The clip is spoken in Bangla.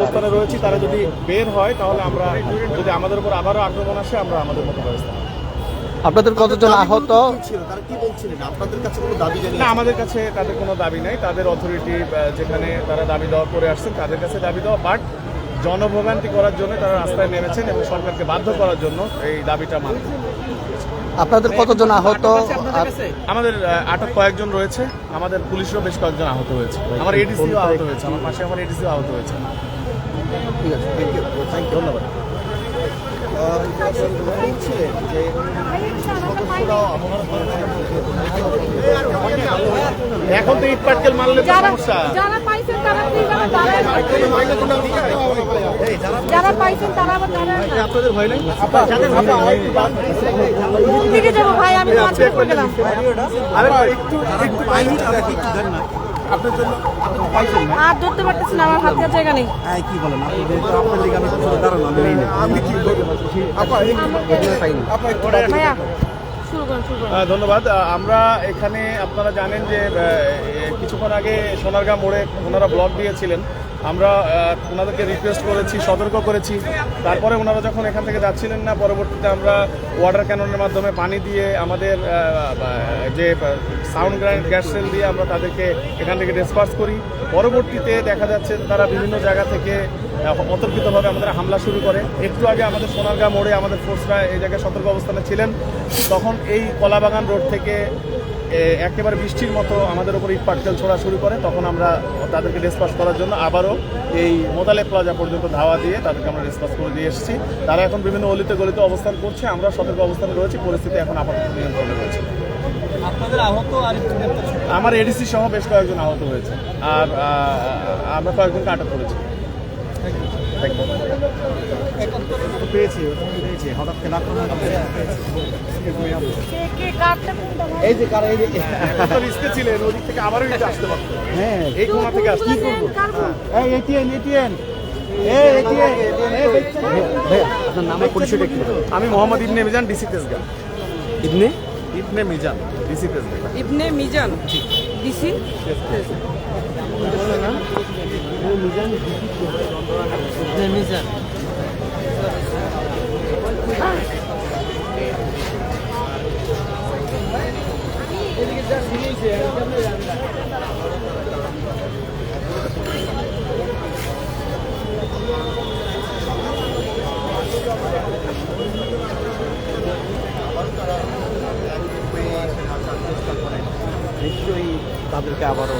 অবস্থানে রয়েছি তারা যদি বের হয় তাহলে আমরা যদি আমাদের উপর আবারও আক্রমণ আসে আমরা আমাদের মতো ব্যবস্থা। আপনাদের কতজন আহত? তারা কি বলছিলেন? আপনাদের কাছে কোনো দাবি না আমাদের কাছে তাদের কোনো দাবি নাই। তাদের অথরিটি যেখানে তারা দাবি দেওয়া করে আসছেন তাদের কাছে দাবি দেওয়া বাট জনভোগান্তি করার জন্য তারা রাস্তায় নেমেছেন এবং সরকারকে বাধ্য করার জন্য এই দাবিটা মানছে আপনাদের কতজন আহত? আমাদের আটক কয়েকজন রয়েছে। আমাদের পুলিশেরও বেশ কয়েকজন আহত হয়েছে। আমার এডিসিও আহত হয়েছে। আমার পাশে আমার এডিসিও আহত হয়েছে। ঠিক আছে ধন্যবাদ বলছিলেন যে এখন তো ইট পাটকেল মারলে তো সমস্যা যারা পাইছেন তারা please আবার দাঁড়ায় যারা পাইছেন তারা আবার আপনাদের ভয় নেই কোন দিকে যাব ভাই আমি পড়ে গেলাম আপনার জন্য আপনি তো পাইছেন না? আর ধরতে পারতেছি না আমার হাতে জায়গা নেই। হ্যাঁ কি বলেন? আপনি যেহেতু আপনার লিগে আমি দাঁড়ানো আমি নেই আমি কি করব আপা আপা একটু ভাইয়া শুরু করুন শুরু করুন। আহ, ধন্যবাদ। আমরা এখানে আপনারা জানেন যে কিছুক্ষণ আগে সোনারগাঁ মোড়ে ওনারা ব্লক দিয়েছিলেন। আমরা ওনাদেরকে রিকোয়েস্ট করেছি, সতর্ক করেছি। তারপরে ওনারা যখন এখান থেকে যাচ্ছিলেন না, পরবর্তীতে আমরা ওয়াটার ক্যাননের মাধ্যমে পানি দিয়ে আমাদের যে সাউন্ড গ্রাইন্ড গ্যাস সেল দিয়ে আমরা তাদেরকে এখান থেকে ডিসপার্স করি। পরবর্তীতে দেখা যাচ্ছে তারা বিভিন্ন জায়গা থেকে অতর্কিতভাবে আমাদের হামলা শুরু করে। একটু আগে আমাদের সোনারগাঁ মোড়ে আমাদের ফোর্সরা এই জায়গায় সতর্ক অবস্থানে ছিলেন। তখন এই কলাবাগান রোড থেকে একেবারে বৃষ্টির মতো আমাদের উপর ইট পাটকেল ছোড়া শুরু করে তখন আমরা তাদেরকে ডিসপাস করার জন্য আবারও এই মোতালে প্লাজা পর্যন্ত ধাওয়া দিয়ে তাদেরকে আমরা ডিসপাস করে দিয়ে এসেছি। তারা এখন বিভিন্ন অলিতে গলিতে অবস্থান করছে আমরা সতর্ক অবস্থানে রয়েছি পরিস্থিতি এখন আপাতত নিয়ন্ত্রণে রয়েছে। আমার এডিসি সহ বেশ কয়েকজন আহত হয়েছে আর আমরা কয়েকজনকে আটক করেছি। Thank you. পেয়েছি পেয়েছি হঠাৎ আক্রমণ? এই যে কারা এই যে রিস্কে ছিলেন ওদিক থেকে আবারও নিতে আসতে পারতো। হ্যাঁ। এই কোনা থেকে আসতে কোনগুলো নেন, কার কোন? এই এটিএন এটিএন। এই এটিএন। এই বেচ্চা ভাইয়া আপনার নাম পরিচয়টা কি আমি Mohammad Ibne Mizan DC Tejgaon Ibne? Ibne Mizan DC Tejgaon Ibne Mizan DC Ibne Mizan. নিশ্চয়ই তাদেরকে আবারও